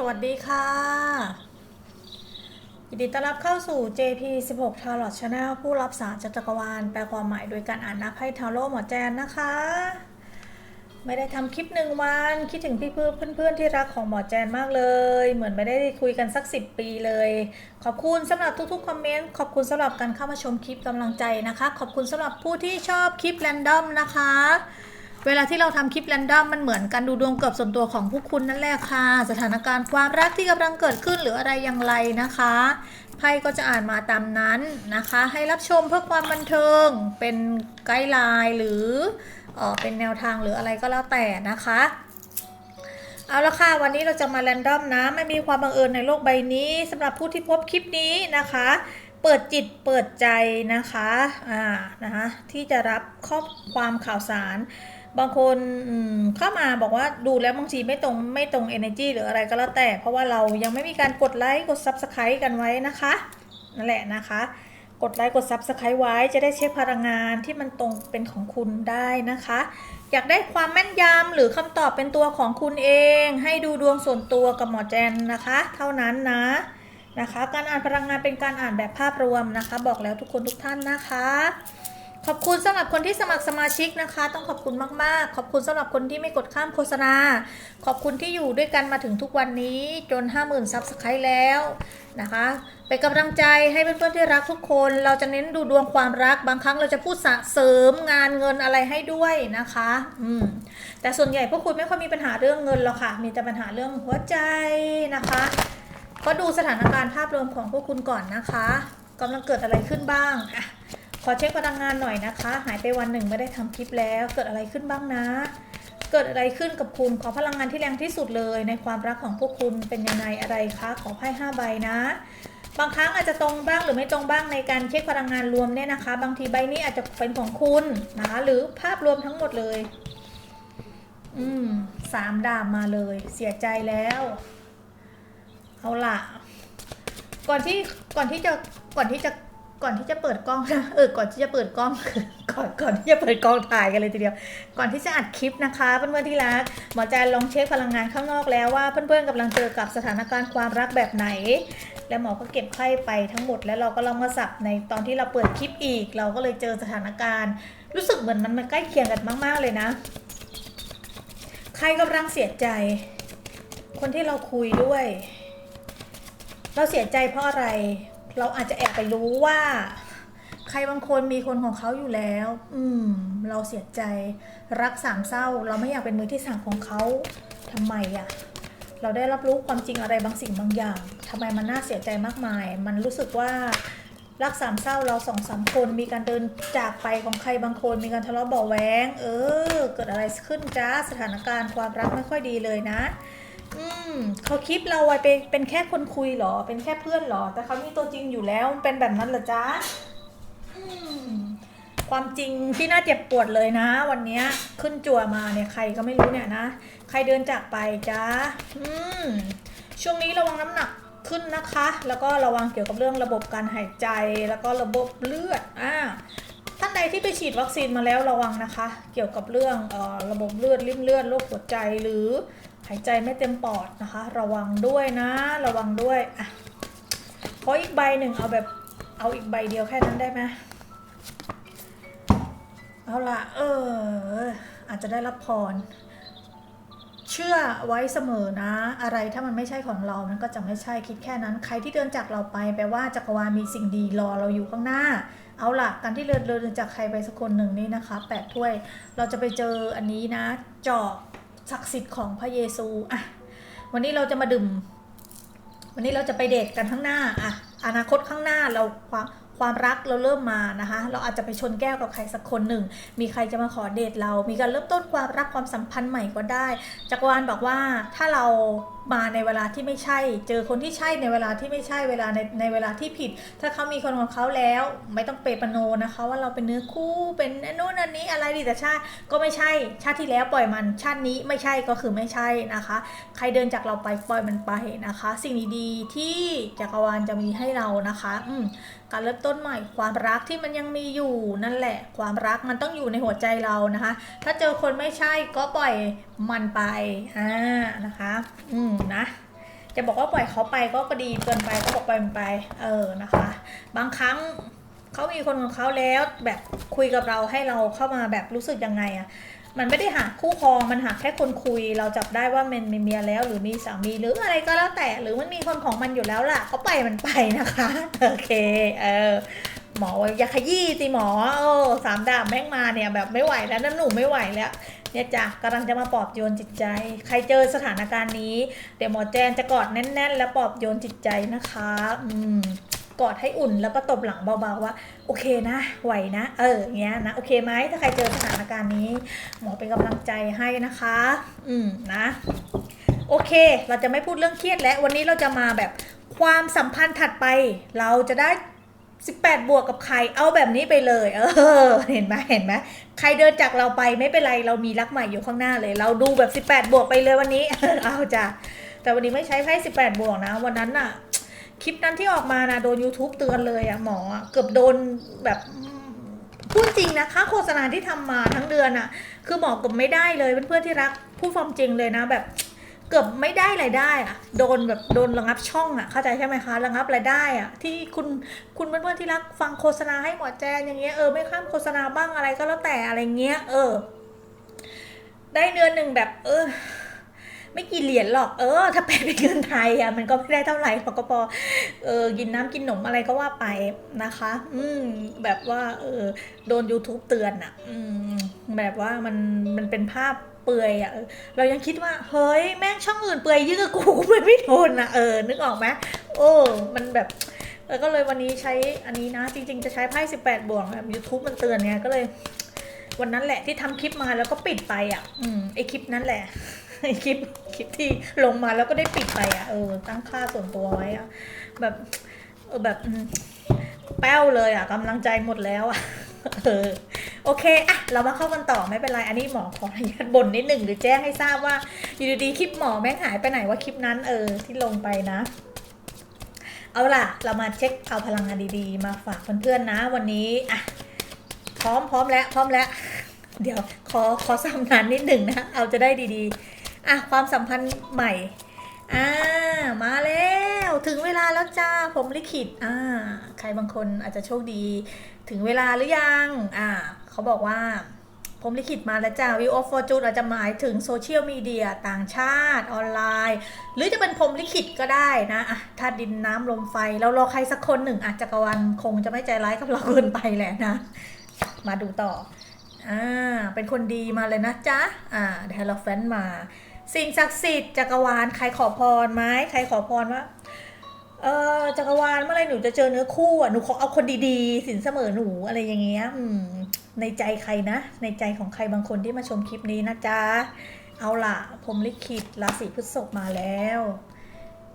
สวัสดีค่ะ ยินดีต้อนรับเข้าสู่ JP 16 Tarot Channel ผู้รับสารจ,จักรวาล แปลความหมายโดยการอ่านนับไพ่ทาโร่หมอแจนนะคะ ไม่ได้ทำคลิปหนึ่งวัน คิดถึงพี่เพื่อนเพื่อนๆที่รักของหมอแจนมากเลย เหมือนไม่ได้คุยกันสัก 10 ปีเลย ขอบคุณสำหรับทุกๆ คอมเมนต์ ขอบคุณสำหรับการเข้ามาชมคลิปกำลังใจนะคะ ขอบคุณสำหรับผู้ที่ชอบคลิปแรนดอมนะคะ เวลาที่เราทำคลิปแรนดอมมันเหมือนการดูดวงเกือบส่วนตัวของผู้คุณนั่นแหละค่ะ สถานการณ์ความรักที่กำลังเกิดขึ้นหรืออะไรอย่างไรนะคะไพ่ก็จะอ่านมาตามนั้นนะคะ ให้รับชมเพื่อความบันเทิง เป็นไกด์ไลน์หรือเออเป็นแนวทางหรืออะไรก็แล้วแต่นะคะเอาละค่ะ วันนี้เราจะมาแรนดอมนะ ไม่มีความบังเอิญในโลกใบนี้สำหรับผู้ที่พบคลิปนี้นะคะ เปิดจิตเปิดใจนะคะอ่านะคะที่จะรับข้อความข่าวสาร บางคนเข้ามาบอกว่าดูแล้วบางทีไม่ตรงไม่ตรง energy หรืออะไรก็แล้วแต่ เพราะว่าเรายังไม่มีการกดไลค์กด subscribe กันไว้นะคะนั่นแหละนะคะ กดไลค์กด subscribe ไว้จะได้เช็คพลังงานที่มันตรงเป็นของคุณได้นะคะ อยากได้ความแม่นยำหรือคำตอบเป็นตัวของคุณเอง ให้ดูดวงส่วนตัวกับหมอแจนนะคะ เท่านั้นนะนะคะ การอ่านพลังงานเป็นการอ่านแบบภาพรวมนะคะ บอกแล้วทุกคนทุกท่านนะคะ ขอบคุณสำหรับคนที่สมัครสมาชิกนะคะ ต้องขอบคุณมากๆ ขอบคุณสำหรับคนที่ไม่กดข้ามโฆษณา ขอบคุณที่อยู่ด้วยกันมาถึงทุกวันนี้จน 50,000ซับสไครต์แล้วนะคะเป็นกำลังใจให้เพื่อนๆที่รักทุกคน เราจะเน้นดูดวงความรักบางครั้งเราจะพูดสะเสริมงานเงินอะไรให้ด้วยนะคะอืมแต่ส่วนใหญ่พวกคุณไม่ค่อยมีปัญหาเรื่องเงินหรอกค่ะ มีแต่ปัญหาเรื่องหัวใจนะคะก็ดูสถานการณ์ภาพรวมของพวกคุณก่อนนะคะกำลังเกิดอะไรขึ้นบ้างอะ ขอเช็คพลังงานหน่อยนะคะ หายไปวันหนึ่งไม่ได้ทำคลิปแล้ว เกิดอะไรขึ้นบ้างนะ เกิดอะไรขึ้นกับคุณ ขอพลังงานที่แรงที่สุดเลย ในความรักของพวกคุณเป็นยังไงอะไรคะ ขอไพ่ห้าใบนะ บางครั้งอาจจะตรงบ้างหรือไม่ตรงบ้างในการเช็คพลังงานรวมเนี่ยนะคะ บางทีใบนี้อาจจะเป็นของคุณนะคะหรือภาพรวมทั้งหมดเลย อืมสามดาบมาเลย เสียใจแล้วเอาล่ะ ก่อนที่ก่อนที่จะก่อนที่จะ ก่อนที่จะเปิดกล้องนะเออก่อนที่จะเปิดกล้องก่อนก่อนที่จะเปิดกล้องถ่ายกันเลยทีเดียว ก่อนที่จะอัดคลิปนะคะเพื่อนๆที่รักหมอแจนลองเช็คพลังงานข้างนอกแล้วว่าเพื่อนๆกำลังเจอกับสถานการณ์ความรักแบบไหน และหมอก็เก็บไพ่ไปทั้งหมดแล้วเราก็ลองมาสับในตอนที่เราเปิดคลิปอีก เราก็เลยเจอสถานการณ์ รู้สึกเหมือนมันมันใกล้เคียงกันมาก ๆเลยนะใครกำลังเสียใจ คนที่เราคุยด้วย เราเสียใจเพราะอะไร เราอาจจะแอบไปรู้ว่า ใครบางคนมีคนของเขาอยู่แล้ว อืม เราเสียใจรักสามเศร้า เราไม่อยากเป็นมือที่สามของเขาทำไมอะเราได้รับรู้ความจริงอะไรบางสิ่งบางอย่างทำไมมันน่าเสียใจมากมาย มันรู้สึกว่ารักสามเศร้าเราสองสามคนมีการเดินจากไปของใครบางคน มีการทะเลาะเบาแวงเออ เกิดอะไรขึ้นจ้าสถานการณ์ความรักไม่ค่อยดีเลยนะ อืมเขาคลิปเราไว้เป็นเป็นแค่คนคุยเหรอ เป็นแค่เพื่อนเหรอ แต่เขามีตัวจริงอยู่แล้วเป็นแบบนั้นเหรอจ๊ะอืมความจริงที่น่าเจ็บปวดเลยนะ วันเนี้ยขึ้นจั่วมาเนี่ยใครก็ไม่รู้เนี่ยนะ ใครเดินจากไปจ้าอืมช่วงนี้ระวังน้ำหนักขึ้นนะคะ แล้วก็ระวังเกี่ยวกับเรื่องระบบการหายใจแล้วก็ระบบเลือดอ่าท่านใดที่ไปฉีดวัคซีนมาแล้วระวังนะคะ เกี่ยวกับเรื่องเอ่อระบบเลือดริ่มเลือดโรคหัวใจหรือ หายใจไม่เต็มปอดนะคะ ระวังด้วยนะ ระวังด้วยอะขออีกใบหนึ่งเอาแบบเอาอีกใบเดียวแค่นั้นได้ไหมเอาละเอออาจจะได้รับพร เชื่อไว้เสมอนะ อะไรถ้ามันไม่ใช่ของเรา มันก็จะไม่ใช่คิดแค่นั้น ใครที่เดินจากเราไปแปลว่าจักรวาลมีสิ่งดีรอเราอยู่ข้างหน้า เอาล่ะ การที่เดินเดินจากใครไปสักคนหนึ่งนี่นะคะแปดถ้วย เราจะไปเจออันนี้นะจอก ศักดิ์สิทธิ์ของพระเยซูอะวันนี้เราจะมาดื่ม วันนี้เราจะไปเดทกันข้างหน้าอะอนาคตข้างหน้าเรา ความรักเราเริ่มมานะคะ เราอาจจะไปชนแก้วกับใครสักคนหนึ่ง มีใครจะมาขอเดทเรา มีการเริ่มต้นความรักความสัมพันธ์ใหม่ก็ได้ จักรวาลบอกว่าถ้าเรามาในเวลาที่ไม่ใช่ เจอคนที่ใช่ในเวลาที่ไม่ใช่เวลาในในเวลาที่ผิด ถ้าเขามีคนของเขาแล้ว ไม่ต้องเปปโนนะคะ ว่าเราเป็นเนื้อคู่เป็นนนู้นอันนี้อะไรดีแต่ชาติก็ไม่ใช่ ชาติที่แล้วปล่อยมัน ชาตินี้ไม่ใช่ก็คือไม่ใช่นะคะ ใครเดินจากเราไปปล่อยมันไปนะคะ สิ่งดีๆที่จักรวาลจะมีให้เรานะคะ อืม การเริ่มต้นใหม่ความรักที่มันยังมีอยู่นั่นแหละ ความรักมันต้องอยู่ในหัวใจเรานะคะ ถ้าเจอคนไม่ใช่ก็ปล่อยมันไปอ่านะคะ อืมนะจะบอกว่าปล่อยเขาไปก็ก็ดีเกินไปก็บอกปล่อยมันไป เออนะคะ บางครั้งเขามีคนของเขาแล้วแบบคุยกับเราให้เราเข้ามาแบบรู้สึกยังไงอะ มันไม่ได้หาคู่ครองมันหาแค่คนคุย เราจับได้ว่ามันมีเมียแล้ว หรือมีสามีหรืออะไรก็แล้วแต่ หรือมันมีคนของมันอยู่แล้วล่ะก็ไปมันไปนะคะโอเคเออหมออย่าขยี้สิหมอโอ้สามดาบแม่งมาเนี่ยแบบไม่ไหวแล้วนั่นหนูไม่ไหวแล้วเนี่ยจ้ะกำลังจะมาปลอบโยนจิตใจ ใครเจอสถานการณ์นี้ เดี๋ยวหมอแจนจะกอดแน่น ๆ แล้วปลอบโยนจิตใจนะคะ อืม กอดให้อุ่นแล้วก็ตบหลังเบาๆว่า โอเคนะ ไหวนะ เอออย่างเงี้ยนะ โอเคไหมถ้าใครเจอสถานการณ์นี้ หมอเป็นกำลังใจให้นะคะ อืมนะโอเค เราจะไม่พูดเรื่องเครียดแล้ว วันนี้เราจะมาแบบความสัมพันธ์ถัดไป เราจะได้ 18 บวกกับใคร เอาแบบนี้ไปเลย เออ เห็นไหมเห็นไหมใครเดินจากเราไปไม่เป็นไร เรามีรักใหม่อยู่ข้างหน้าเลย เราดูแบบ 18 บวกไปเลยวันนี้ เอาจ้ะ แต่วันนี้ไม่ใช้ไพ่18 บวกนะ วันนั้นน่ะ คลิปนั้นที่ออกมานะโดน YouTube เตือนเลยอะหมออะเกือบโดนแบบพูดจริงนะค่าโฆษณาที่ทำมาทั้งเดือนอะคือหมอเกือบไม่ได้เลยเพื่อนๆที่รักพูดความจริงเลยนะแบบเกือบไม่ได้รายได้อะโดนแบบโดนระงับช่องอะเข้าใจใช่ไหมคะระงับรายได้อะที่คุณคุณเพื่อนๆที่รักฟังโฆษณาให้หมอแจนอย่างเงี้ยเออไม่ข้ามโฆษณาบ้างอะไรก็แล้วแต่อะไรเงี้ย เออ ได้เดือนหนึ่งแบบ เออ ไม่กี่เหรียญหรอกเออ ถ้าแปลเป็นเงินไทยอะมันก็ไม่ได้เท่าไหร่หรอกก็พอเออกินน้ำกินหนมอะไรก็ว่าไปนะคะ อืมแบบว่า เออโดน YouTube เตือนอะ อืมแบบว่ามันมันเป็นภาพเปลือยอะเรายังคิดว่า เฮ้ยแม่งช่องอื่นเปลือยยิ่งกว่ากูมันไม่โดนอะเออนึกออกไหมโอ้มันแบบแล้วก็เลยวันนี้ใช้อันนี้นะ จริง ๆ จะใช้ไพ่18บวกแบบ YouTube มันเตือนไงก็เลย วันนั้นแหละที่ทำคลิปมาแล้วก็ปิดไปอะ อืมไอคลิปนั้นแหละ คลิปคลิปที่ลงมาแล้วก็ได้ปิดไปอะเออตั้งค่าส่วนตัวไว้อะแบบเออแบบแป้วเลยอะกำลังใจหมดแล้วอะเออโอเคอะเรามาเข้ากันต่อไม่เป็นไรอันนี้หมอขออนุญาตบ่นนิดหนึ่งหรือแจ้งให้ทราบว่าอยู่ดีๆคลิปหมอแม่งหายไปไหนว่าคลิปนั้นเออที่ลงไปนะ เอาล่ะ เรามาเช็คเอาพลังงานดีๆ มาฝากเพื่อนๆนะ วันนี้อะพร้อมพร้อมแล้วพร้อมแล้ว เดี๋ยวขอขอซ้ำนานนิดหนึ่งนะ เอาจะได้ดีๆ อะความสัมพันธ์ใหม่อ่ามาแล้วถึงเวลาแล้วจ้าผมลิขิตอ่าใครบางคนอาจจะโชคดี ถึงเวลาหรือยังอ่าเขาบอกว่าผมลิขิตมาแล้วจ้า View of Fortune อาจจะหมายถึงโซเชียลมีเดียต่างชาติออนไลน์ หรือจะเป็นผมลิขิตก็ได้นะอะถ้าดินน้ำลมไฟ เรารอใครสักคนหนึ่งอาจจะกรวาลคงจะไม่ใจร้ายกับเราเกินไปแหละนะ มาดูต่ออ่าเป็นคนดีมาเลยนะจ๊ะอ่าเดลแฟนมา สิ่งศักดิ์สิทธิ์จักรวาลใครขอพรไหมใครขอพรว่าเออจักรวาลเมื่อไรหนูจะเจอเนื้อคู่อะหนูขอเอาคนดีๆ สินเสมอหนูอะไรอย่างเงี้ยในใจใครนะ ในใจของใครบางคนที่มาชมคลิปนี้นะจ๊ะเอาล่ะผมลิขิตราศีพฤษภมาแล้ว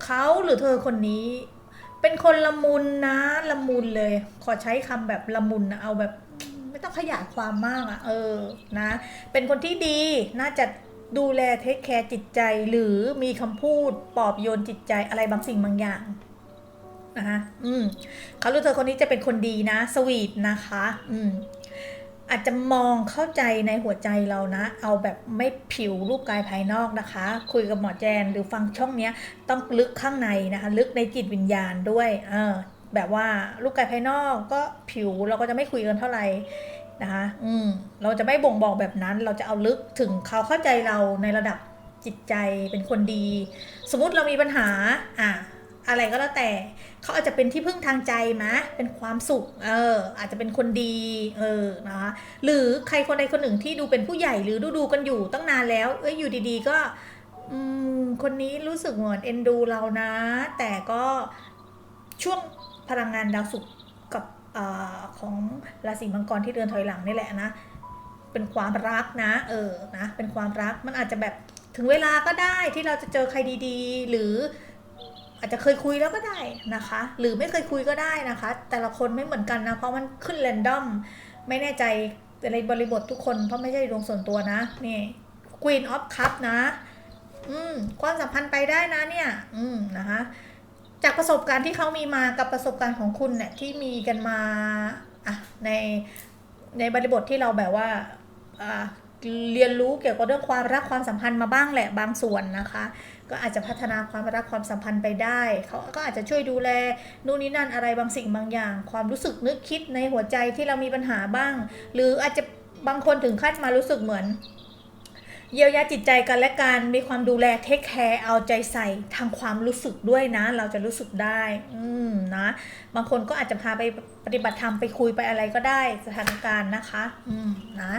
เขาหรือเธอคนนี้ เป็นคนละมุนนะละมุนเลย ขอใช้คำแบบละมุนเอาแบบ ไม่ต้องขยายความมากอะ เออนะ เป็นคนที่ดีน่าจะ ดูแลเทคแคร์จิตใจหรือมีคำพูดปลอบโยนจิตใจอะไรบางสิ่งบางอย่างนะคะอืมเขารู้เธอคนนี้จะเป็นคนดีนะ สวีทนะคะ อืมอาจจะมองเข้าใจในหัวใจเรานะ เอาแบบไม่ผิวรูปกายภายนอกนะคะ คุยกับหมอแจนหรือฟังช่องเนี้ย ต้องลึกข้างในนะคะ ลึกในจิตวิญญาณด้วย เออ แบบว่ารูปกายภายนอกก็ผิวเราก็จะไม่คุยกันเท่าไหร่ นะคะ อืมเราจะไม่บ่งบอกแบบนั้น เราจะเอาลึกถึงเขาเข้าใจเราในระดับจิตใจเป็นคนดี สมมุติเรามีปัญหา อะอะไรก็แล้วแต่ เขาอาจจะเป็นที่พึ่งทางใจมะ เป็นความสุข เออ อาจจะเป็นคนดี เออ นะคะ หรือใครคนใดคนหนึ่งที่ดูเป็นผู้ใหญ่หรือดูดูกันอยู่ตั้งนานแล้ว เอ้ย อยู่ดีๆ ก็ อืม คนนี้รู้สึกเหมือนเอ็นดูเรานะ แต่ก็ช่วงพลังงานดาวศุกร์กับ อของราศีมังกรที่เดินถอยหลังนี่แหละนะ เป็นความรักนะ เออนะเป็นความรักมันอาจจะแบบถึงเวลาก็ได้ที่เราจะเจอใครดีๆ หรืออาจจะเคยคุยแล้วก็ได้นะคะ หรือไม่เคยคุยก็ได้นะคะ แต่ละคนไม่เหมือนกันนะ เพราะมันขึ้นแรนดอมไม่แน่ใจในบริบททุกคนเพราะไม่ใช่ดวงส่วนตัวนะนี่ Queen of Cup นะ อืมความสัมพันธ์ไปได้นะเนี่ย อืมนะคะ จากประสบการณ์ที่เขามีมากับประสบการณ์ของคุณเนี่ยที่มีกันมาอะในในบริบทที่เราแบบว่าเรียนรู้เกี่ยวกับเรื่องความรักความสัมพันธ์มาบ้างแหละบางส่วนนะคะ ก็อาจจะพัฒนาความรักความสัมพันธ์ไปได้เขาก็อาจจะช่วยดูแลนู่นนี่นั่นอะไรบางสิ่งบางอย่าง ความรู้สึกนึกคิดในหัวใจที่เรามีปัญหาบ้าง หรืออาจจะบางคนถึงขั้นมารู้สึกเหมือน เยียวยาจิตใจกันและกันมีความดูแลเทคแคร์เอาใจใส่ทางความรู้สึกด้วยนะ เราจะรู้สึกได้ อืมนะ บางคนก็อาจจะพาไปปฏิบัติธรรมไปคุยไปอะไรก็ได้สถานการณ์นะคะ อืมนะ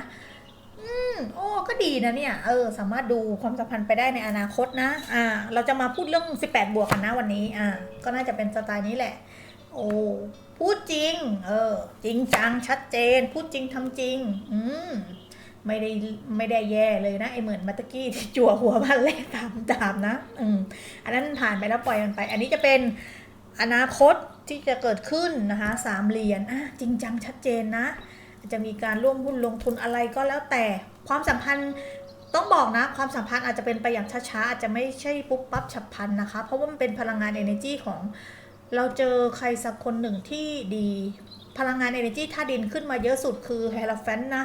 อืมโอ้ก็ดีนะเนี่ย เออ สามารถดูความสัมพันธ์ไปได้ในอนาคตนะ อ่า เราจะมาพูดเรื่อง 18 บวกกันนะวันนี้ อ่า ก็น่าจะเป็นสไตล์นี้แหละ โอ้พูดจริง เออ จริงจังชัดเจน พูดจริงทำจริง อืม ไม่ได้ไม่ได้แย่เลยนะไอเหมือนมัตะกี้ที่จั่วหัวบ้านแรกตามตามนะอืมอันนั้นผ่านไปแล้วปล่อยมันไป อันนี้จะเป็นอนาคตที่จะเกิดขึ้นนะคะสามเหรียญอะจริงจังชัดเจนนะ จะมีการร่วมหุ้นลงทุนอะไรก็แล้วแต่ความสัมพันธ์ต้องบอกนะ ความสัมพันธ์อาจจะเป็นไปอย่างช้าๆอาจจะไม่ใช่ปุ๊บปั๊บฉับพลันนะคะ เพราะว่ามันเป็นพลังงาน energy ของเราเจอใครสักคนหนึ่งที่ดี พลังงาน energy ท่าดินขึ้นมาเยอะสุดคือ h ฮ e แฟนนะ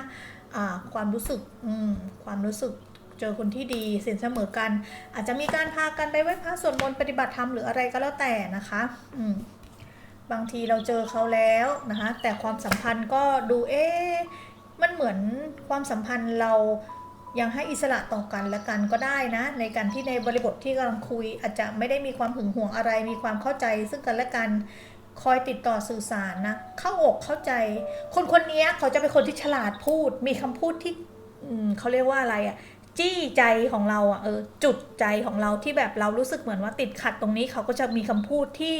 ความรู้สึกความรู้สึกเจอคนที่ดีสินเสมอกัน อาจจะมีการพากันไปไหว้พระสวดมนต์ปฏิบัติธรรมหรืออะไรก็แล้วแต่นะคะอืบางทีเราเจอเขาแล้วนะคะแต่ความสัมพันธ์ก็ดูเอ๊ะมันเหมือนความสัมพันธ์เรายังให้อิสระต่อกันและกันก็ได้นะ ในการที่ในบริบทที่กำลังคุย อาจจะไม่ได้มีความหึงหวงอะไร มีความเข้าใจซึ่งกันและกัน คอยติดต่อสื่อสารนะ เข้าอกเข้าใจ คนคนนี้เขาจะเป็นคนที่ฉลาดพูด มีคำพูดที่เขาเรียกว่าอะไรอะจี้ใจของเราอะเออจุดใจของเราที่แบบเรารู้สึกเหมือนว่าติดขัดตรงนี้เขาก็จะมีคำพูดที่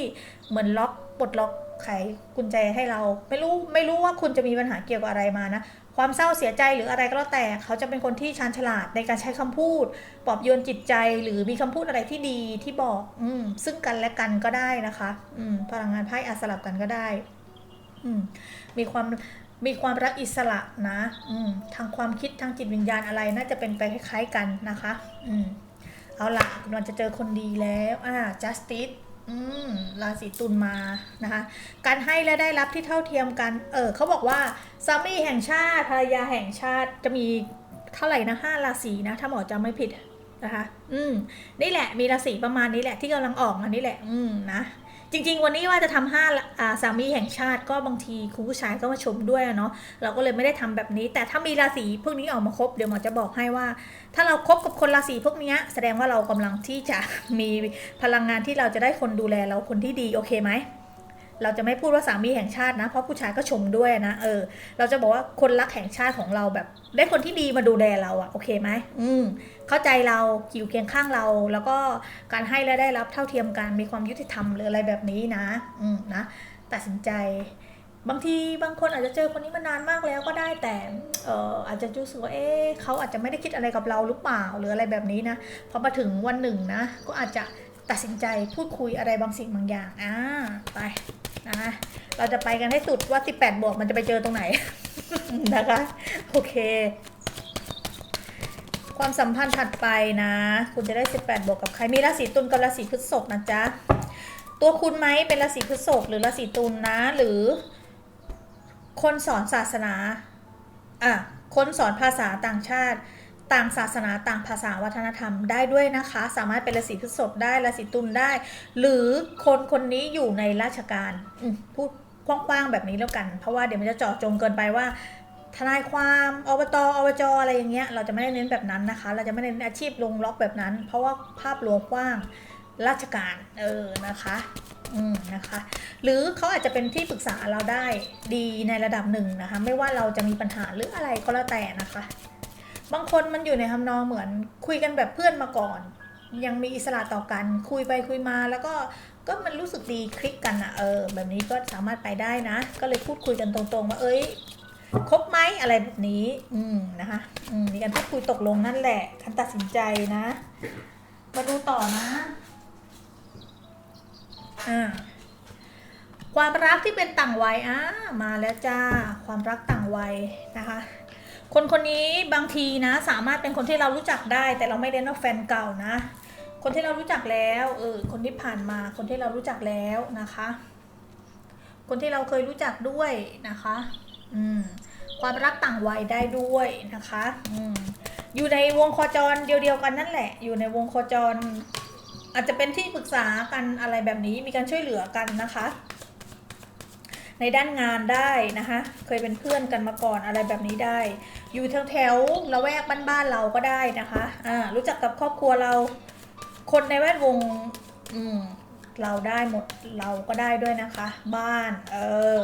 เหมือนล็อกปลดล็อกไขกุญแจให้เรา ไม่รู้ไม่รู้ว่าคุณจะมีปัญหาเกี่ยวกับอะไรมานะ ความเศร้าเสียใจหรืออะไรก็แล้วแต่เขาจะเป็นคนที่ชาญฉลาดในการใช้คำพูดปลอบโยนจิตใจหรือมีคำพูดอะไรที่ดีที่บอก อืมซึ่งกันและกันก็ได้นะคะ อืมพลังงานไพ่อาสลับกันก็ได้ อืมมีความมีความรักอิสระนะอืมทางความคิดทางจิตวิญญาณอะไรน่าจะเป็นไปคล้ายๆกันนะคะ อืมเอาละกำลังจะเจอคนดีแล้ว อ่า justice ราศีตุลมานะคะ การให้และได้รับที่เท่าเทียมกัน เออเขาบอกว่าสามีแห่งชาติภรรยาแห่งชาติจะมีเท่าไหร่นะห้าราศีนะ ถ้าหมอจำไม่ผิดนะคะ อืม นี่แหละมีราศีประมาณนี้แหละที่กำลังออกอันนี้แหละ อืมนะ จริง ๆ วันนี้ว่าจะทำห้าสามีแห่งชาติก็บางทีคุณผู้ชายก็มาชมด้วยเนาะเราก็เลยไม่ได้ทำแบบนี้ แต่ถ้ามีราศีพวกนี้ออกมาครบเดี๋ยวหมอจะบอกให้ว่า ถ้าเราครบกับคนราศีพวกนี้แสดงว่าเรากำลังที่จะมีพลังงานที่เราจะได้คนดูแลเราคนที่ดีโอเคไหม เราจะไม่พูดว่าสามีแห่งชาตินะ เพราะผู้ชายก็ชมด้วยนะ เออ เราจะบอกว่าคนรักแห่งชาติของเราแบบ ได้คนที่ดีมาดูแลเราอะโอเคไหมอืมเข้าใจเราอยู่เคียงข้างเรา แล้วก็การให้และได้รับเท่าเทียมกันมีความยุติธรรมหรืออะไรแบบนี้นะ อืมนะตัดสินใจ บางทีบางคนอาจจะเจอคนนี้มานานมากแล้วก็ได้แต่เอออาจจะรู้สึกว่าเอ๊เขาอาจจะไม่ได้คิดอะไรกับเราหรือเปล่าหรืออะไรแบบนี้นะพอมาถึงวันหนึ่งนะ ก็อาจจะ ตัดสินใจพูดคุยอะไรบางสิ่งบางอย่างอ่าไปนะเราจะไปกันให้สุดว่า 18 บวกมันจะไปเจอตรงไหน นะคะ โอเค ความสัมพันธ์ถัดไปนะ คุณจะได้ 18 บวกกับใครมีราศีตุลกับราศีพฤษภนะจ๊ะ ตัวคุณไหมเป็นราศีพฤษภหรือราศีตุลนะ หรือ คนสอนศาสนา อะ คนสอนภาษาต่างชาติ ต่างศาสนาต่างภาษาวัฒนธรรมได้ด้วยนะคะ สามารถเป็นราศีพฤษภได้ราศีตุลได้ หรือคนคนนี้อยู่ในราชการพูดกว้างๆแบบนี้แล้วกัน เพราะว่าเดี๋ยวมันจะเจาะจงเกินไปว่าทนายความอบตอบจอะไรอย่างเงี้ยเราจะไม่ได้เน้นแบบนั้นนะคะ เราจะไม่ได้เน้นอาชีพลงล็อกแบบนั้น เพราะว่าภาพรวมกว้างราชการเออนะคะอืมนะคะ หรือเขาอาจจะเป็นที่ปรึกษาเราได้ดีในระดับหนึ่งนะคะ ไม่ว่าเราจะมีปัญหาหรืออะไรก็แล้วแต่นะคะ บางคนมันอยู่ในทำนองเหมือนคุยกันแบบเพื่อนมาก่อน ยังมีอิสระต่อกัน คุยไปคุยมาแล้วก็ก็มันรู้สึกดีคลิกกันอะเออ แบบนี้ก็สามารถไปได้นะ ก็เลยพูดคุยกันตรงๆว่าเอ้ยครบไหมอะไรแบบนี้ อืมนะคะอืมมีการพูดคุยตกลงนั่นแหละการตัดสินใจนะ มาดูต่อนะอ่าความรักที่เป็นต่างวัยอ่ามาแล้วจ้า ความรักต่างวัยนะคะ คนคนนี้บางทีนะ สามารถเป็นคนที่เรารู้จักได้ แต่เราไม่ได้นว่าแฟนเก่านะ คนที่เรารู้จักแล้วเออคนที่ผ่านมาคนที่เรารู้จักแล้วนะคะ คนที่เราเคยรู้จักด้วยนะคะ อืมความรักต่างวัยได้ด้วยนะคะ อืมอยู่ในวงโคจรเดียวๆกันนั่นแหละ อยู่ในวงโคจร อาจจะเป็นที่ปรึกษากันอะไรแบบนี้มีการช่วยเหลือกันนะคะ ในด้านงานได้นะคะ เคยเป็นเพื่อนกันมาก่อนอะไรแบบนี้ได้ อยู่แถวแถวๆละแวกบ้านๆเราก็ได้นะคะอ่ารู้จักกับครอบครัวเรา คนในแวดวงอืมเราได้หมดเราก็ได้ด้วยนะคะ บ้าน เออ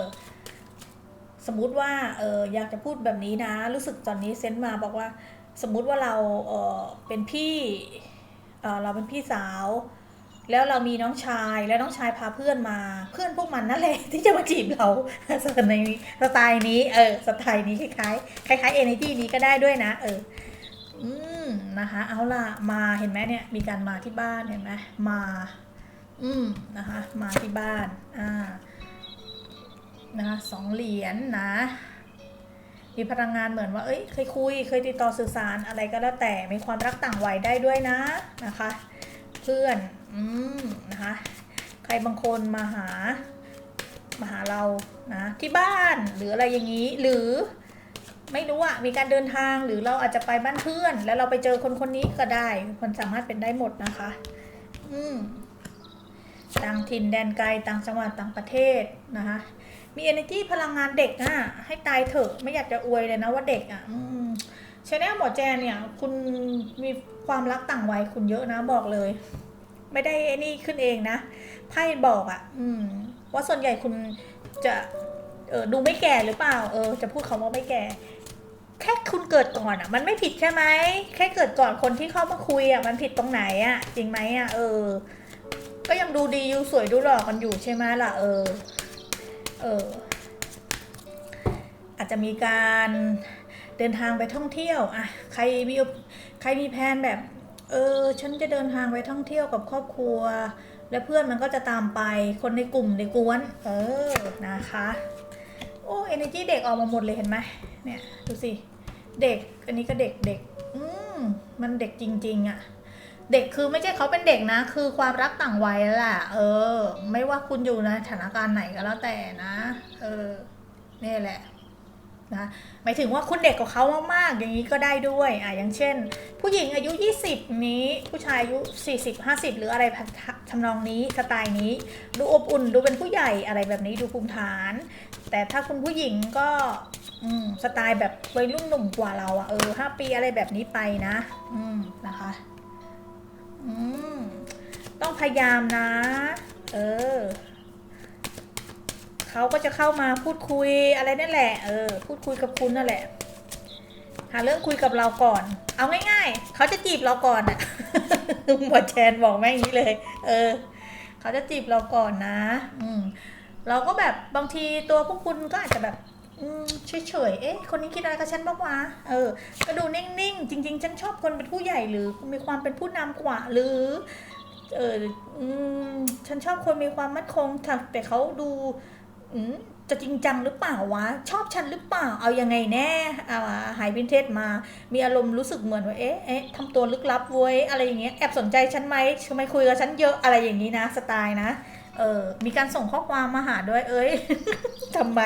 สมมุติว่าเอออยากจะพูดแบบนี้นะ รู้สึกตอนนี้เซนต์มาบอกว่า สมมุติว่าเราเออเป็นพี่เออเราเป็นพี่สาว แล้วเรามีน้องชายแล้วน้องชายพาเพื่อนมา เพื่อนพวกมันนั่นแหละที่จะมาจีบเราสไตล์นี้สไตล์นี้เออสไตล์นี้คล้ายๆคล้ายๆ energy นี้ก็ได้ด้วยนะ เอออืมนะคะเอาล่ะมาเห็นไหมเนี่ยมีการมาที่บ้านเห็นไหมมา อืมนะคะมาที่บ้านอ่านะคะสองเหรียญนะมีพลังงานเหมือนว่า เอ้ย เคยคุย เคยติดต่อสื่อสารอะไรก็แล้วแต่ มีความรักต่างวัยได้ด้วยนะ นะคะ เพื่อน อืมนะคะ ใครบางคนมาหา มาหาเรานะที่บ้านหรืออะไรอย่างนี้ หรือไม่รู้อะมีการเดินทางหรือเราอาจจะไปบ้านเพื่อน แล้วเราไปเจอคนคนนี้ก็ได้คนสามารถเป็นได้หมดนะคะ อืมต่างถิ่นแดนไกลต่างจังหวัดต่างประเทศนะคะมี energy พลังงานเด็กอะให้ตายเถอะไม่อยากจะอวยเลยนะว่าเด็กอะอืมชแนลหมอแจนเนี่ย คุณมีความรักต่างวัยคุณเยอะนะบอกเลย ไม่ได้ไอ้นี่ขึ้นเองนะไพ่บอกอะอืม ว่าส่วนใหญ่คุณจะเออดูไม่แก่หรือเปล่า เออ จะพูดคำว่าไม่แก่ แค่คุณเกิดก่อนอะมันไม่ผิดใช่ไหมแค่เกิดก่อนคนที่เข้ามาคุยอะมันผิดตรงไหนอะจริงไหมอะเออ ก็ยังดูดีอยู่สวยดูหล่อกันอยู่ใช่ไหมล่ะ เออ เออ อาจจะมีการเดินทางไปท่องเที่ยวอะใครมีใครมีแผนแบบ เออฉันจะเดินทางไปท่องเที่ยวกับครอบครัว และเพื่อนมันก็จะตามไปคนในกลุ่มในกวน เออนะคะโอ้ energy เด็กออกมาหมดเลยเห็นไหมเนี่ยดูสิเด็กอันนี้ก็เด็กเด็กอืมมันเด็กจริง ๆอะเด็กคือไม่ใช่เขาเป็นเด็กนะ คือความรักต่างวัยแล้วแหละเออ ไม่ว่าคุณอยู่ในสถานการณ์ไหนก็แล้วแต่นะ เออนี่แหละ นะหมายถึงว่าคุณเด็กกว่าเขามากๆ อย่างนี้ก็ได้ด้วยอะอย่างเช่น ผู้หญิงอายุ 20 นี้ผู้ชายอายุ 40 50 หรืออะไรทำนองนี้สไตล์นี้ ดูอบอุ่นดูเป็นผู้ใหญ่อะไรแบบนี้ดูภูมิฐาน แต่ถ้าคุณผู้หญิงก็อืมสไตล์แบบวัยรุ่นหนุ่มกว่าเราอะเออห้าปีอะไรแบบนี้ไปนะ อืมนะคะอืมต้องพยายามนะ เออ เขาก็จะเข้ามาพูดคุยอะไรนั่นแหละ เออ พูดคุยกับคุณนั่นแหละ หาเรื่องคุยกับเราก่อน เอาง่ายๆ เขาจะจีบเราก่อนอะหมอแชนบอกแม่อย่างนี้เลย เออ เขาจะจีบเราก่อนนะ อืม เราก็แบบบางทีตัวพวกคุณก็อาจจะแบบเฉยๆเอ๊ะ คนนี้คิดอะไรกับฉันบ้างวะ เออ ก็ดูนิ่งๆ จริง ๆ ฉันชอบคนเป็นผู้ใหญ่หรือมีความเป็นผู้นำกว่าหรือ เอออืมฉันชอบคนมีความมั่นคงแต่เขาดู จะจริงจังหรือเปล่าวะ ชอบฉันหรือเปล่าเอายังไงแน่เอาหายวินเทจมา มีอารมณ์รู้สึกเหมือนว่าเอ๊ะเอ๊ะทำตัวลึกลับเว้ยอะไรอย่างเงี้ยแอบสนใจฉันไหมทำไมคุยกับฉันเยอะอะไรอย่างนี้นะสไตล์นะเออมีการส่งข้อความมาหาด้วยเอ้ยทำไม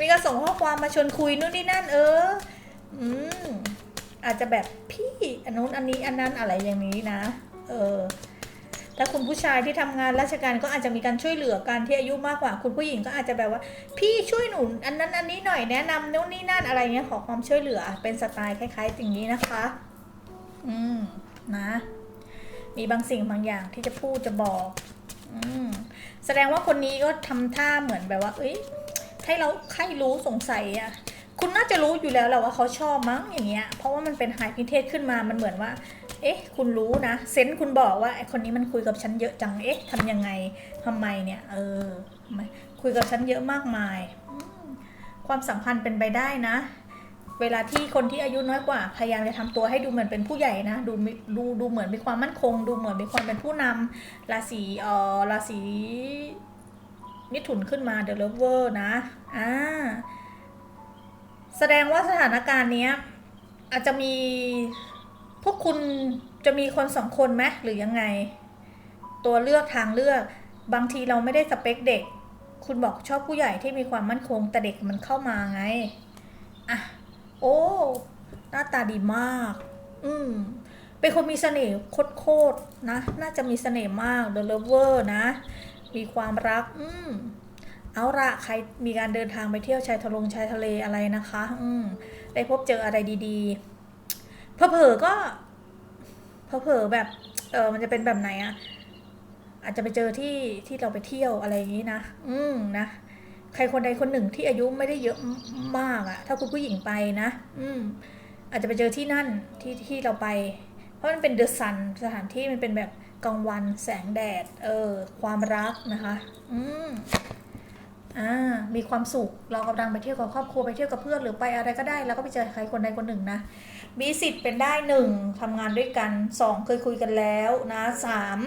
มีการส่งข้อความมาชวนคุยนู่นนี่นั่น เออ อืมอาจจะแบบพี่อันนู้นอันนี้อันนั้นอะไรอย่างนี้นะ เออ ถ้าคุณผู้ชายที่ทำงานราชการก็อาจจะมีการช่วยเหลือกันที่อายุมากกว่า คุณผู้หญิงก็อาจจะแบบว่า พี่ช่วยหนุนอันนั้นอันนี้หน่อยแนะนำนู่นนี่นั่นอะไรเงี้ยขอความช่วยเหลือเป็นสไตล์คล้ายๆอย่างนี้นะคะ อืมนะ มีบางสิ่งบางอย่างที่จะพูดจะบอก อืมแสดงว่าคนนี้ก็ทำท่าเหมือนแบบว่า เอ้ยให้เราใครรู้สงสัยอะคุณน่าจะรู้อยู่แล้วแหละว่าเขาชอบมั้งอย่างเงี้ย เพราะว่ามันเป็นไฮพิเทศขึ้นมา มันเหมือนว่า เอ๊ะ คุณรู้นะ เซนส์คุณบอกว่าไอคนนี้มันคุยกับฉันเยอะจัง เอ๊ะทำยังไงทำไมเนี่ย เออ คุยกับฉันเยอะมากมาย ความสัมพันธ์เป็นไปได้นะ เวลาที่คนที่อายุน้อยกว่า พยายามจะทำตัวให้ดูเหมือนเป็นผู้ใหญ่นะ ดูดูดูเหมือนมีความมั่นคง ดูเหมือนมีความเป็นผู้นำราศีเอ่อราศีมิถุนขึ้นมาเดอะเลเวอร์นะ อ่า แสดงว่าสถานการณ์เนี้ยอาจจะมี พวกคุณจะมีคนสองคนไหมหรือยังไง ตัวเลือกทางเลือก บางทีเราไม่ได้สเปคเด็ก คุณบอกชอบผู้ใหญ่ที่มีความมั่นคง แต่เด็กมันเข้ามาไง อะ โอ้ หน้าตาดีมาก อืม เป็นคนมีเสน่ห์โคตรๆนะ น่าจะมีเสน่ห์มาก The Lover นะ มีความรัก อืมเอาละใครมีการเดินทางไปเที่ยวชายทะลงชายทะเลอะไรนะคะ อืมได้พบเจออะไรดี ๆ เผลอก็เผลอแบบ เออมันจะเป็นแบบไหนอะอาจจะไปเจอที่ที่เราไปเที่ยวอะไรอย่างนี้นะ อืมนะ ใครคนใดคนหนึ่งที่อายุไม่ได้เยอะมากอะถ้าคุณผู้หญิงไปนะ อืม อาจจะไปเจอที่นั่นที่ที่เราไป เพราะมันเป็นเดอะซันสถานที่มันเป็นแบบกลางวันแสงแดด เออ ความรักนะคะ อืมอ่ามีความสุขเรากำลังไปเที่ยวกับครอบครัวไปเที่ยวกับเพื่อนหรือไปอะไรก็ได้ แล้วก็ไปเจอใครคนใดคนหนึ่งนะ มีสิทธิ์เป็นได้หนึ่งทำงานด้วยกันสองเคยคุยกันแล้วนะสาม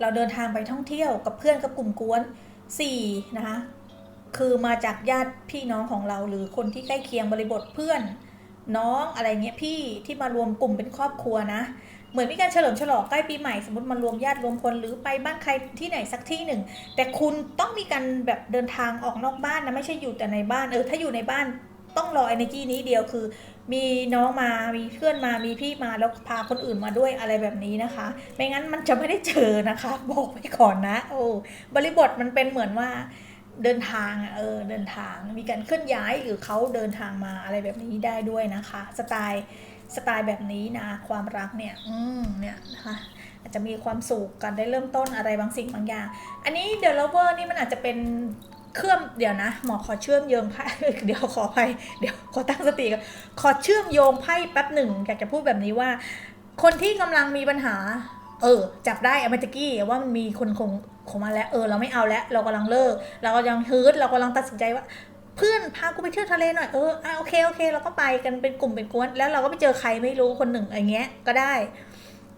เราเดินทางไปท่องเที่ยวกับเพื่อนกับกลุ่มกวนสี่นะคะคือมาจากญาติพี่น้องของเราหรือคนที่ใกล้เคียงบริบทเพื่อน น้องอะไรเงี้ยพี่ที่มารวมกลุ่มเป็นครอบครัวนะเหมือนมีการเฉลิมฉลองใกล้ปีใหม่สมมติมารวมญาติรวมคนหรือไปบ้านใครที่ไหนสักที่หนึ่ง แต่คุณต้องมีการแบบเดินทางออกนอกบ้านนะไม่ใช่อยู่แต่ในบ้านเออถ้าอยู่ในบ้านต้องรอ energy นี้เดียวคือ มีน้องมามีเพื่อนมามีพี่มาแล้วพาคนอื่นมาด้วยอะไรแบบนี้นะคะ ไม่งั้นมันจะไม่ได้เจอนะคะ บอกไว้ก่อนนะ โอ้บริบทมันเป็นเหมือนว่าเดินทางเออเดินทางมีการเคลื่อนย้ายหรือเขาเดินทางมาอะไรแบบนี้ได้ด้วยนะคะ สไตล์สไตล์แบบนี้นะความรักเนี่ยอืมเนี่ยนะคะอาจจะมีความสุขกันได้เริ่มต้นอะไรบางสิ่งบางอย่าง อันนี้ The Lover นี่มันอาจจะเป็น เครื่องเดี๋ยวนะ หมอขอเชื่อมโยงไพ่เดี๋ยวขออภัยเดี๋ยวขอตั้งสติก่อนขอเชื่อมโยงไพ่แป๊บหนึ่งอยากจะพูดแบบนี้ว่า คนที่กำลังมีปัญหา เออ จับได้อามาตะกี้ว่ามันมีคนคงคงมาแล้ว เออ เราไม่เอาแล้ว เรากำลังเลิก เรากำลังฮืดเรากำลังตัดสินใจว่าเพื่อนพากูไปเที่ยวทะเลหน่อยเอออะโอเคโอเค เราก็ไปกันเป็นกลุ่มเป็นกวนแล้วเราก็ไปเจอใครไม่รู้คนหนึ่งอะไรเงี้ยก็ได้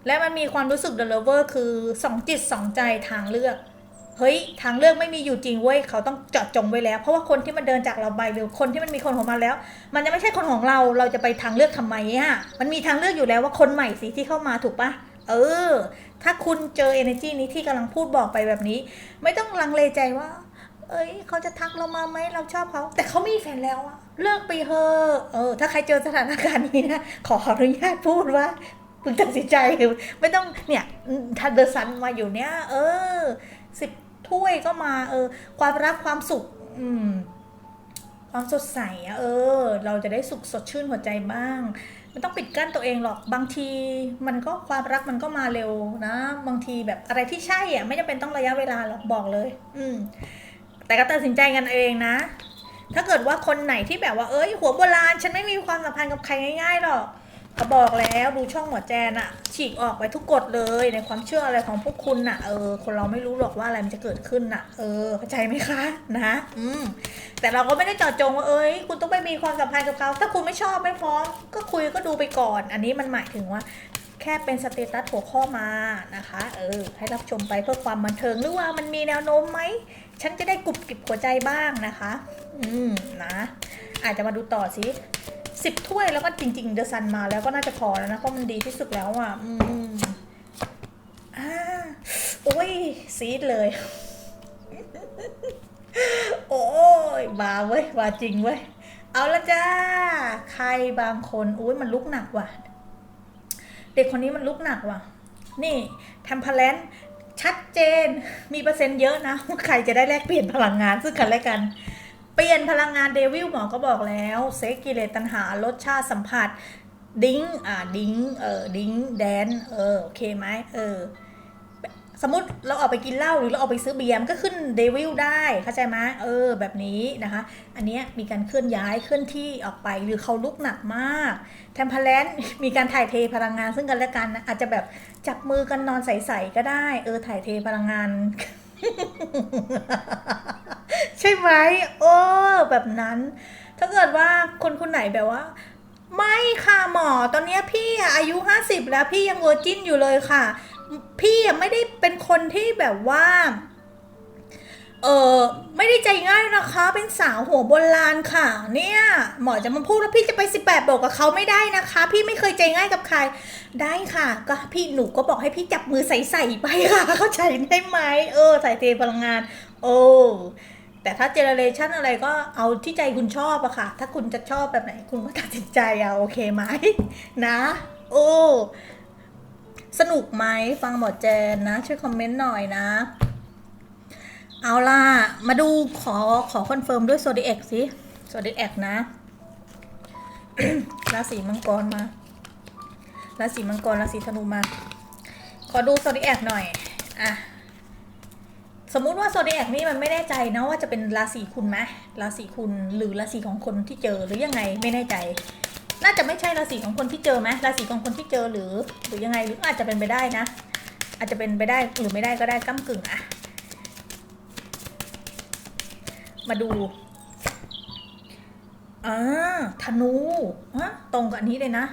และมันมีความรู้สึก The Lover คือสองจิตสองใจทางเลือก เฮ้ยทางเลือกไม่มีอยู่จริงเว้ยเขาต้องจาะจงไว้แล้ว เพราะว่าคนที่มันเดินจากเราไปหรือคนที่มันมีคนของมันแล้ว มันจะไม่ใช่คนของเราเราจะไปทางเลือกทำไมอะมันมีทางเลือกอยู่แล้วว่าคนใหม่สิที่เข้ามาถูกปะเออ ถ้าคุณเจอ energy นี้ที่กำลังพูดบอกไปแบบนี้ ไม่ต้องลังเลใจว่า เอ้ย เขาจะทักเรามาไหมเราชอบเขา แต่เขามีแฟนแล้วอะเลิกไปเถอะเออ ถ้าใครเจอสถานการณ์นี้นะขออนุญาตพูดว่า พึงตัดสินใจ ไม่ต้องเนี่ยถ้าเดอะซันมาอยู่เนี้ยเออสิบถ้วยก็มาเออ ความรักความสุข อืม ความสดใสอะเออ เราจะได้สุขสดชื่นหัวใจบ้างไม่ต้องปิดกั้นตัวเองหรอกบางทีมันก็ความรักมันก็มาเร็วนะ บางทีแบบอะไรที่ใช่อะไม่จำเป็นต้องระยะเวลาหรอกบอกเลย อืม แต่ก็ตัดสินใจกันเองนะ ถ้าเกิดว่าคนไหนที่แบบว่าเอ้ยหัวโบราณ ฉันไม่มีความสัมพันธ์กับใครง่ายๆหรอก ก็บอกแล้วดูช่องหมอแจนอะฉีกออกไปทุกกฎเลยในความเชื่ออะไรของพวกคุณน่ะเออคนเราไม่รู้หรอกว่าอะไรมันจะเกิดขึ้นน่ะ เออเข้าใจไหมคะนะ อืมแต่เราก็ไม่ได้เจาะจงว่าเอ้ยคุณต้องไปมีความสัมพันธ์กับเขาถ้าคุณไม่ชอบไม่พร้อม ก็คุยก็ดูไปก่อน อันนี้มันหมายถึงว่า แค่เป็นสเตตัสหัวข้อมานะคะ เออ ให้รับชมไปเพื่อความบันเทิงหรือว่ามันมีแนวโน้มไหมฉันจะได้กรุบกริบหัวใจบ้างนะคะ อืมนะ อาจจะมาดูต่อสิ สิบถ้วยแล้วก็จริงๆเดอะซันมาแล้วก็น่าจะพอแล้วนะ เพราะมันดีที่สุดแล้วอะ อืมอ่าโอ้ย ซีดเลย โอ้ยมาเว้ยมาจริงเว้ย เอาละจ้า ใครบางคนอุ้ยมันลุกหนักว่ะ เด็กคนนี้มันลุกหนักว่ะ นี่แทมเพลนชัดเจน มีเปอร์เซ็นต์เยอะนะ ใครจะได้แลกเปลี่ยนพลังงานซึ่งกันและกัน เปลี่ยนพลังงานเดวิลหมอก็บอกแล้วเซกกิเลสตัณหารสชาติสัมผัส ดิ้งอ่าดิ้งเออดิ้งแดนเออโอเคไหมเออสมมติเราออกไปกินเหล้าหรือเราออกไปซื้อเบียร์มันก็ขึ้นเดวิลได้เข้าใจไหมเออ แบบนี้นะคะ อันนี้มีการเคลื่อนย้ายเคลื่อนที่ออกไปหรือเขาลุกหนักมาก แทมเพลนมีการถ่ายเทพลังงานซึ่งกันและกันนะอาจจะแบบจับมือกันนอนใสๆก็ได้ เออถ่ายเทพลังงาน ใช่ไหมโอ้แบบนั้น ถ้าเกิดว่าคนคนไหนแบบว่า ไม่ค่ะหมอตอนนี้พี่อายุห้าสิบแล้วพี่ยังเวอร์จินอยู่เลยค่ะ พี่ไม่ได้เป็นคนที่แบบว่าเออไม่ได้ใจง่ายนะคะ เป็นสาวหัวโบราณค่ะ เนี่ย หมอจะมาพูดว่าพี่จะไปสิบแปดบอกกับเขาไม่ได้นะคะ พี่ไม่เคยใจง่ายกับใคร ได้ค่ะ ก็พี่หนูก็บอกให้พี่จับมือใส่ๆไปค่ะ เข้าใจได้ไหมเออ ใส่เทพลังงาน โอ้ แต่ถ้าเจเนเรชันอะไรก็เอาที่ใจคุณชอบอะค่ะ ถ้าคุณจะชอบแบบไหนคุณก็ตัดสินใจเอาโอเคไหมนะ โอ้สนุกไหมฟังหมอแจนนะ ช่วยคอมเมนต์หน่อยนะ เอาล่ะ มาดูขอขอคอนเฟิร์มด้วยโซดีเอ็กสิโซดีเอ็กนะราศีมังกรมาราศีมังกรราศีธนูมา ขอดูโซดีแอกหน่อย อะ สมมุติว่าโซเดีแอกนี่มันไม่แน่ใจนะว่าจะเป็นราศีคุณไหมราศีคุณหรือราศีของคนที่เจอหรือยังไงไม่แน่ใจ น่าจะไม่ใช่ราศีของคนที่เจอไหมราศีของคนที่เจอหรือ หรือยังไงหรืออาจจะเป็นไปได้นะ อาจจะเป็นไปได้หรือไม่ได้ก็ได้ก้ากึ่งอะมาดูอ่าธนูฮะตรงกับอันนี้เลยนะ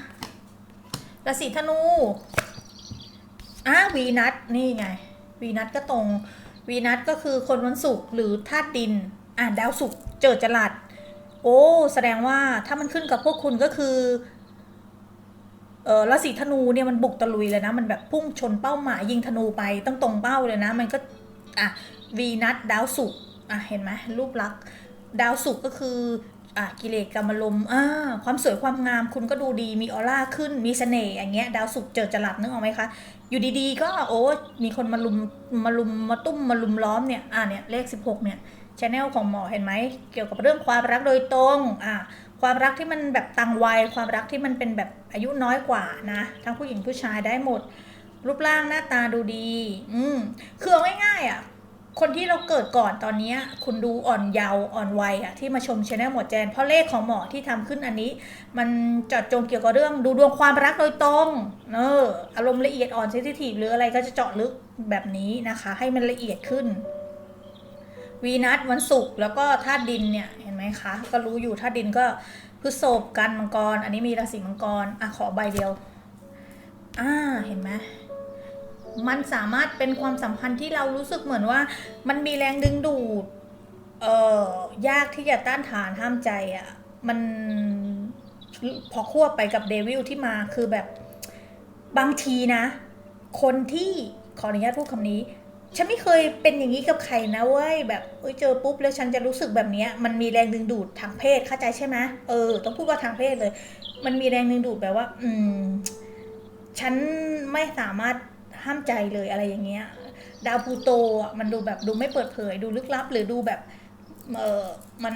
ราศีธนูอ่าวีนัทนี่ไงวีนัทก็ตรง วีนัทก็คือคนวันศุกร์หรือธาตุดิน อ่าดาวศุกร์เจอจรัสโอ้ แสดงว่าถ้ามันขึ้นกับพวกคุณก็คือ เออราศีธนูเนี่ยมันบุกตะลุยเลยนะ มันแบบพุ่งชนเป้าหมายยิงธนูไปต้องตรงเป้าเลยนะ มันก็อะวีนัทดาวศุกร์อะเห็นไหมรูปลักษณ์ดาวศุกร์ก็คือ อะกิเลสกรรมลมอ่าความสวยความงามคุณก็ดูดีมีออร่าขึ้นมีเสน่ห์อย่างเงี้ย ดาวศุกร์เจอจรัสนึกออกไหมคะ อยู่ดีๆ ก็โอ้มีคนมาลุมมาลุมมาตุ้มมาลุมล้อมเนี่ยอะเนี่ยเลข 16 เนี่ยชแนลของหมอเห็นไหมเกี่ยวกับเรื่องความรักโดยตรงอะความรักที่มันแบบต่างวัยความรักที่มันเป็นแบบอายุน้อยกว่านะทั้งผู้หญิงผู้ชายได้หมด รูปร่างหน้าตาดูดี อืมคือเอาง่ายๆอะ คนที่เราเกิดก่อนตอนนี้คุณดูอ่อนเยาว์อ่อนวัยอะที่มาชมชแนลหมอแจน เพราะเลขของหมอที่ทำขึ้นอันนี้ มันจาะจงเกี่ยวกับเรื่องดูดวงความรักโดยตรงเอออารมณ์ละเอียดอ่อนเซนซิทีฟหรืออะไรก็จะเจาะลึกแบบนี้นะคะ ให้มันละเอียดขึ้นวีนัสวันศุกร์แล้วก็ธาตุดินเนี่ยเห็นไหมคะ ก็รู้อยู่ธาตุดินก็พฤษภกันมังกร อันนี้มีราศีมังกรอะขอใบเดียวอ่าเห็นไหม มันสามารถเป็นความสัมพันธ์ที่เรารู้สึกเหมือนว่า มันมีแรงดึงดูด เอ่อยากที่จะต้านทานห้ามใจอะ่ะ มันพอควบไปกับเดวิลที่มาคือแบบบางทีนะ คนที่ขออนุญาตพูดคำนี้ ฉันไม่เคยเป็นอย่างนี้กับใครนะเว้ยแบบเอ้ยเจอปุ๊บแล้วฉันจะรู้สึกแบบนี้มันมีแรงดึงดูดทางเพศเข้าใจใช่ไหมเออต้องพูดว่าทางเพศเลย มันมีแรงดึงดูดแบบว่า อืม ฉันไม่สามารถ ห้ามใจเลยอะไรอย่างเงี้ย ดาวพูโตอะมันดูแบบดูไม่เปิดเผย ดูลึกลับ หรือดูแบบเออมัน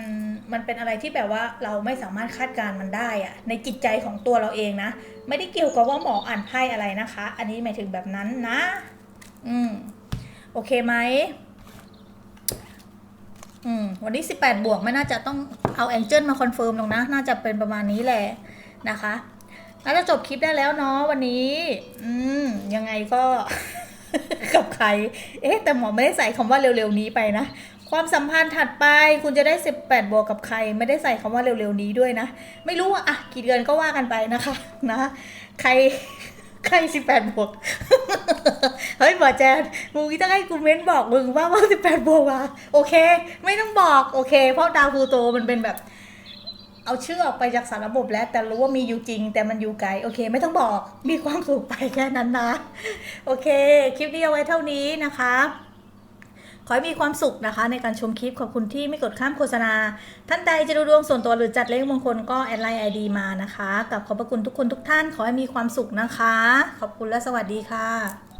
มันเป็นอะไรที่แบบว่าเราไม่สามารถคาดการณ์มันได้อะในจิตใจของตัวเราเองนะ ไม่ได้เกี่ยวกับว่าหมออ่านไพ่อะไรนะคะ อันนี้หมายถึงแบบนั้นนะ อืมโอเคไหมอืมวันนี้18 บวกไม่น่าจะต้องเอาแองเจิลมาคอนเฟิร์มหรอกนะ น่าจะเป็นประมาณนี้แหละนะคะ น่าจะจบคลิปได้แล้วเนาะวันนี้ อืม ยังไงก็ กับใคร เอ๊ะ แต่หมอไม่ได้ใส่คำว่าเร็วๆนี้ไปนะ ความสัมพันธ์ถัดไปคุณจะได้ 18 บวกกับใคร ไม่ได้ใส่คำว่าเร็วๆนี้ด้วยนะ ไม่รู้ว่าอะ กี่เดือนก็ว่ากันไปนะคะ นะ ใครใคร18บวก เฮ้ยหมอแจนมึงจะให้กูเม้นบอกมึงว่าว่า18บวกว่ะโอเค ไม่ต้องบอก โอเค เพราะดาวพลูโตมันเป็นแบบ เอาชื่อออกไปจากสารระบบแล้ว แต่รู้ว่ามีอยู่จริง แต่มันอยู่ไกลโอเค ไม่ต้องบอกมีความสุขไปแค่นั้นนะ โอเค คลิปนี้เอาไว้เท่านี้นะคะ ขอให้มีความสุขนะคะ ในการชมคลิปขอบคุณที่ไม่กดข้ามโฆษณา ท่านใดจะดูดวงส่วนตัวหรือจัดเลขมงคลก็แอดไลน์ไอดีมานะคะ กับขอบพระคุณทุกคนทุกท่าน ขอให้มีความสุขนะคะ ขอบคุณและสวัสดีค่ะ